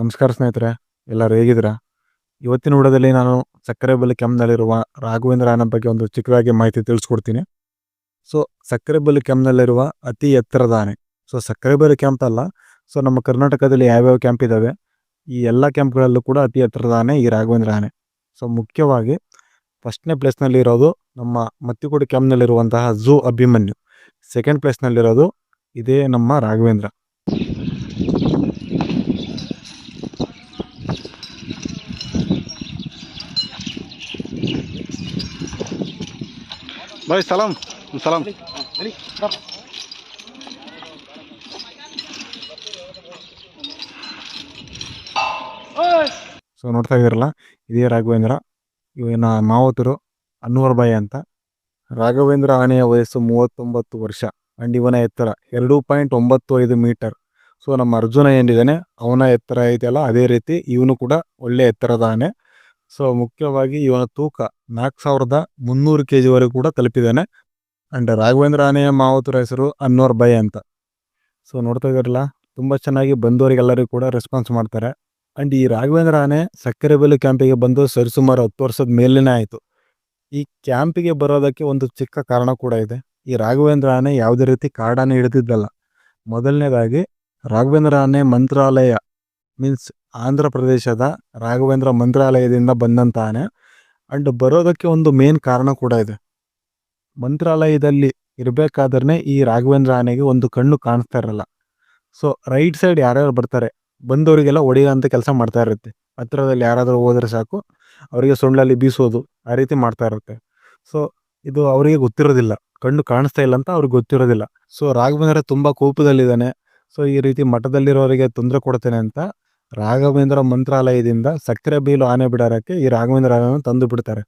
ನಮಸ್ಕಾರ ಸ್ನೇಹಿತರೆ, ಎಲ್ಲರೂ ಹೇಗಿದ್ದೀರಾ? ಇವತ್ತಿನ ವಿಡಿಯೋದಲ್ಲಿ ನಾನು ಸಕ್ಕರೆಬೆಲ್ಲೆ ಕೆಮ್ಮನಲ್ಲಿರುವ ರಾಘವೇಂದ್ರ ಆನೆ ಬಗ್ಗೆ ಒಂದು ಚಿಕ್ಕದಾಗಿ ಮಾಹಿತಿ ತಿಳಿಸ್ಕೊಡ್ತೀನಿ. ಸೊ ಸಕ್ಕರೆಬೆಲ್ಲೆ ಕೆಮ್ಮನಲ್ಲಿರುವ ಅತಿ ಎತ್ತರದ ಆನೆ ಸೊ ಸಕ್ಕರೆಬೆಲ್ಲೆ ಕ್ಯಾಂಪ್ ಅಲ್ಲ, ಸೊ, ನಮ್ಮ ಕರ್ನಾಟಕದಲ್ಲಿ ಯಾವ್ಯಾವ ಕ್ಯಾಂಪ್ ಇದ್ದಾವೆ ಈ ಎಲ್ಲ ಕ್ಯಾಂಪ್ಗಳಲ್ಲೂ ಕೂಡ ಅತಿ ಎತ್ತರದ ಆನೆ ಈ ರಾಘವೇಂದ್ರ ಆನೆ ಸೊ, ಮುಖ್ಯವಾಗಿ ಫಸ್ಟ್ನೇ ಪ್ಲೇಸ್ನಲ್ಲಿ ಇರೋದು ನಮ್ಮ ಮತ್ತಿಕೋಡಿ ಕ್ಯಾಂಪ್ನಲ್ಲಿರುವಂತಹ ಝೂ ಅಭಿಮನ್ಯು. ಸೆಕೆಂಡ್ ಪ್ಲೇಸ್ನಲ್ಲಿರೋದು ಇದೇ ನಮ್ಮ ರಾಘವೇಂದ್ರ. ಬಾಯ್ ಸಲಾಮ್ ಸಲಾಮ್ ಸೊ ನೋಡ್ತಾ ಇದ್ದೀರಲ್ಲ? ಇದೇ ರಾಘವೇಂದ್ರ, ಇವನ ಮಾವತರು ಅನ್ನೂರ್ಬಾಯಿ ಅಂತ. ರಾಘವೇಂದ್ರ ಆನೆಯ ವಯಸ್ಸು ಮೂವತ್ತೊಂಬತ್ತು ವರ್ಷ. ಅಂಡ್ ಇವನ ಎತ್ತರ ಎರಡು ಪಾಯಿಂಟ್ ಒಂಬತ್ತು ಐದು ಮೀಟರ್. ಸೊ ನಮ್ಮ ಅರ್ಜುನ ಏನಿದ್ದಾನೆ, ಅವನ ಎತ್ತರ ಇದೆಯಲ್ಲ ಅದೇ ರೀತಿ ಇವನು ಕೂಡ ಒಳ್ಳೆ ಎತ್ತರದ ಆನೆ. ಸೊ ಮುಖ್ಯವಾಗಿ ಇವನ ತೂಕ ನಾಲ್ಕು ಸಾವಿರದ ಮುನ್ನೂರು ಕೆ ಜಿವರೆಗೂ ಕೂಡ ತಲುಪಿದ್ದಾನೆ. ಅಂಡ್ ರಾಘವೇಂದ್ರ ಆನೆಯ ಮಾವತರ ಹೆಸರು ಅನ್ನೋರ್ ಬೈ ಅಂತ. ಸೊ ನೋಡ್ತಾ ಇದ್ದಾರಲ್ಲ, ತುಂಬ ಚೆನ್ನಾಗಿ ಬಂದವರಿಗೆಲ್ಲರಿಗೂ ಕೂಡ ರೆಸ್ಪಾನ್ಸ್ ಮಾಡ್ತಾರೆ. ಅಂಡ್ ಈ ರಾಘವೇಂದ್ರ ಆನೆ ಸಕ್ಕರೆಬೆಲು ಕ್ಯಾಂಪಿಗೆ ಬಂದು ಸರಿಸುಮಾರು ಹತ್ತು ವರ್ಷದ ಮೇಲಿನೇ ಆಯಿತು. ಈ ಕ್ಯಾಂಪಿಗೆ ಬರೋದಕ್ಕೆ ಒಂದು ಚಿಕ್ಕ ಕಾರಣ ಕೂಡ ಇದೆ. ಈ ರಾಘವೇಂದ್ರ ಆನೆ ಯಾವುದೇ ರೀತಿ ಕಾಡಾನೆ ಹಿಡಿದಿದ್ದಲ್ಲ. ಮೊದಲನೇದಾಗಿ, ರಾಘವೇಂದ್ರ ಆನೆ ಮಂತ್ರಾಲಯ ಮೀನ್ಸ್ ಆಂಧ್ರ ಪ್ರದೇಶದ ರಾಘವೇಂದ್ರ ಮಂತ್ರಾಲಯದಿಂದ ಬಂದಂತಾನೆ. ಅಂಡ್ ಬರೋದಕ್ಕೆ ಒಂದು ಮೇನ್ ಕಾರಣ ಕೂಡ ಇದೆ. ಮಂತ್ರಾಲಯದಲ್ಲಿ ಇರಬೇಕಾದ್ರೆ ಈ ರಾಘವೇಂದ್ರ ಆನೆಗೆ ಒಂದು ಕಣ್ಣು ಕಾಣಿಸ್ತಾ ಇರಲ್ಲ. ಸೊ ರೈಟ್ ಸೈಡ್ ಯಾರ್ಯಾರು ಬರ್ತಾರೆ? ಬಂದವರಿಗೆಲ್ಲ ಹೊಡೆಯುವಂಥ ಕೆಲಸ ಮಾಡ್ತಾ ಇರುತ್ತೆ. ಹತ್ತಿರದಲ್ಲಿ ಯಾರಾದರೂ ಹೋದರೆ ಸಾಕು. ಅವರಿಗೆ ಸೊಂಡಲ್ಲಿ ಬೀಸೋದು ಆ ರೀತಿ ಮಾಡ್ತಾ ಇರುತ್ತೆ. ಸೊ ಇದು ಅವರಿಗೆ ಗೊತ್ತಿರೋದಿಲ್ಲ. ಕಣ್ಣು ಕಾಣಿಸ್ತಾ ಇಲ್ಲ ಅಂತ ಅವ್ರಿಗೆ ಗೊತ್ತಿರೋದಿಲ್ಲ. ಸೊ ರಾಘವೇಂದ್ರ ತುಂಬ ಕೋಪದಲ್ಲಿದ್ದಾನೆ. ಸೊ, ಈ ರೀತಿ ಮಠದಲ್ಲಿರೋರಿಗೆ ತೊಂದರೆ ಕೊಡ್ತೇನೆ ಅಂತ ರಾಘವೇಂದ್ರ ಮಂತ್ರಾಲಯದಿಂದ ಸಕ್ಕರೆ ಬೀಲು ಆನೆ ಬಿಡಾರಕ್ಕೆ ಈ ರಾಘವೇಂದ್ರ ಆನೆಯನ್ನು ತಂದು ಬಿಡ್ತಾರೆ.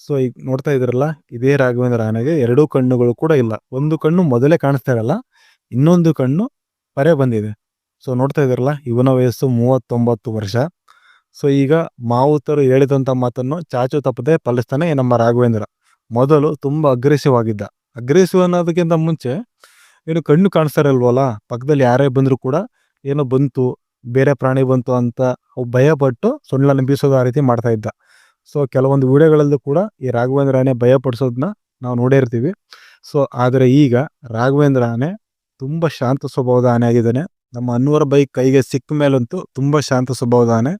ಸೊ, ಈಗ ನೋಡ್ತಾ ಇದ್ರಲ್ಲ ಇದೇ ರಾಘವೇಂದ್ರ ಆನೆಗೆ ಎರಡೂ ಕಣ್ಣುಗಳು ಕೂಡ ಇಲ್ಲ. ಒಂದು ಕಣ್ಣು ಮೊದಲೇ ಕಾಣಿಸ್ತಾ ಇರಲ್ಲ, ಇನ್ನೊಂದು ಕಣ್ಣು ಪರೆ ಬಂದಿದೆ. ಸೊ, ನೋಡ್ತಾ ಇದ್ರಲ್ಲ ಇವನ ವಯಸ್ಸು ಮೂವತ್ತೊಂಬತ್ತು ವರ್ಷ. ಸೊ, ಈಗ ಮಾವುತರು ಹೇಳಿದಂಥ ಮಾತನ್ನು ಚಾಚು ತಪ್ಪದೆ ಪಾಲಿಸ್ತಾನೆ ನಮ್ಮ ರಾಘವೇಂದ್ರ. ಮೊದಲು ತುಂಬ ಅಗ್ರೆಸಿವ್ ಆಗಿದ್ದ. ಅಗ್ರೆಸಿವ್ ಅನ್ನೋದಕ್ಕಿಂತ ಮುಂಚೆ ಏನು ಕಣ್ಣು ಕಾಣಿಸ್ತಾರಲ್ವಲ್ಲ ಪಕ್ಕದಲ್ಲಿ ಯಾರೇ ಬಂದರೂ ಕೂಡ ಏನೋ ಬಂತು, ಬೇರೆ ಪ್ರಾಣಿ ಬಂತು ಅಂತ ಅವು ಭಯಪಟ್ಟು ಪಟ್ಟು ನಂಬಿಸೋದು ಬೀಸೋದು ಆ ರೀತಿ ಮಾಡ್ತಾ ಇದ್ದ ಸೊ, ಕೆಲವೊಂದು ವಿಡಿಯೋಗಳಲ್ಲೂ ಕೂಡ ಈ ರಾಘವೇಂದ್ರ ಆನೆ ಭಯಪಡಿಸೋದನ್ನ ನಾವು ನೋಡೇ ಇರ್ತೀವಿ. ಸೊ, ಆದರೆ ಈಗ ರಾಘವೇಂದ್ರ ಆನೆ ತುಂಬ ಶಾಂತ ಸ್ವಭಾವದ ಆನೆ ಆಗಿದ್ದಾನೆ. ನಮ್ಮ ಅನ್ನೂರ ಬೈಕ್ ಕೈಗೆ ಸಿಕ್ಕ ಮೇಲಂತೂ ತುಂಬ ಶಾಂತ ಸ್ವಭಾವದ ಆನೆ.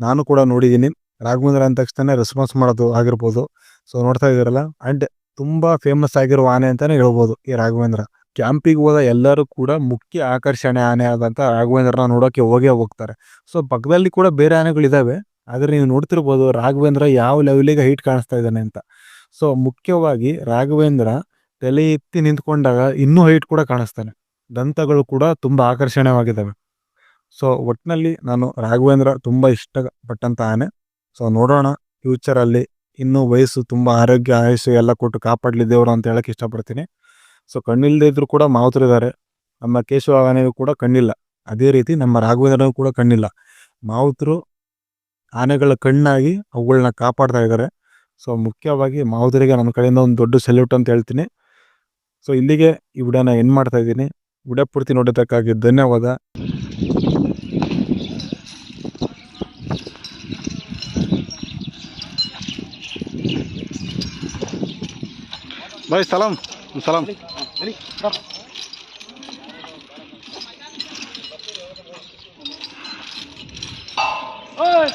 ನಾನು ಕೂಡ ನೋಡಿದ್ದೀನಿ. ರಾಘವೇಂದ್ರ ಅಂದ ತಕ್ಷಣ ರೆಸ್ಪಾನ್ಸ್ ಮಾಡೋದು ಆಗಿರ್ಬೋದು. ಸೊ, ನೋಡ್ತಾ ಇದ್ದೀರಲ್ಲ? ಅಂಡ್ ತುಂಬ ಫೇಮಸ್ ಆಗಿರುವ ಆನೆ ಅಂತಲೇ ಹೇಳ್ಬೋದು ಈ ರಾಘವೇಂದ್ರ. ಕ್ಯಾಂಪಿಗೆ ಹೋದ ಎಲ್ಲರೂ ಕೂಡ ಮುಖ್ಯ ಆಕರ್ಷಣೆ ಆನೆ ಆದಂಥ ರಾಘವೇಂದ್ರನ ನೋಡೋಕ್ಕೆ ಹೋಗೇ ಹೋಗ್ತಾರೆ. ಸೊ, ಪಕ್ಕದಲ್ಲಿ ಕೂಡ ಬೇರೆ ಆನೆಗಳಿದ್ದಾವೆ ಆದರೆ ನೀವು ನೋಡ್ತಿರ್ಬೋದು ರಾಘವೇಂದ್ರ ಯಾವ ಲೆವೆಲಿಗೆ ಹೈಟ್ ಕಾಣಿಸ್ತಾ ಇದ್ದಾನೆ ಅಂತ. ಸೊ, ಮುಖ್ಯವಾಗಿ ರಾಘವೇಂದ್ರ ತಲೆ ಎತ್ತಿ ನಿಂತ್ಕೊಂಡಾಗ ಇನ್ನೂ ಹೈಟ್ ಕೂಡ ಕಾಣಿಸ್ತಾನೆ. ದಂತಗಳು ಕೂಡ ತುಂಬ ಆಕರ್ಷಣೀಯವಾಗಿದ್ದಾವೆ ಸೊ ಒಟ್ಟಿನಲ್ಲಿ ನಾನು ರಾಘವೇಂದ್ರ ತುಂಬ ಇಷ್ಟಪಟ್ಟಂಥ ಆನೆ. ಸೊ, ನೋಡೋಣ ಫ್ಯೂಚರಲ್ಲಿ ಇನ್ನೂ ವಯಸ್ಸು ತುಂಬ ಆರೋಗ್ಯ, ಆಯಸ್ಸು ಎಲ್ಲ ಕೊಟ್ಟು ಕಾಪಾಡಲಿ ದೇವರು ಅಂತ ಹೇಳೋಕ್ಕೆ ಇಷ್ಟಪಡ್ತೀನಿ. ಸೊ ಕಣ್ಣಿಲ್ಲದೆ ಇದ್ರು ಕೂಡ ಮಾವುತರಿದ್ದಾರೆ. ನಮ್ಮ ಕೇಶವ ಆನೆಗೂ ಕೂಡ ಕಣ್ಣಿಲ್ಲ. ಅದೇ ರೀತಿ ನಮ್ಮ ರಾಘವೇಂದ್ರನೂ ಕೂಡ ಕಣ್ಣಿಲ್ಲ. ಮಾವುತರು ಆನೆಗಳ ಕಣ್ಣಾಗಿ ಅವುಗಳನ್ನ ಕಾಪಾಡ್ತಾ ಇದ್ದಾರೆ. ಸೊ ಮುಖ್ಯವಾಗಿ ಮಾವುತರಿಗೆ ನನ್ನ ಕಡೆಯಿಂದ ಒಂದು ದೊಡ್ಡ ಸೆಲ್ಯೂಟ್ ಅಂತ ಹೇಳ್ತೀನಿ. ಸೊ ಇಲ್ಲಿಗೆ ಈ ವಿಡಿಯೋನ ಎಂಡ್ ಮಾಡ್ತಾ ಇದ್ದೀನಿ. ವಿಡಿಯೋ ಪೂರ್ತಿ ನೋಡೋದಕ್ಕಾಗಿ ಧನ್ಯವಾದ ভাই সালাম ওই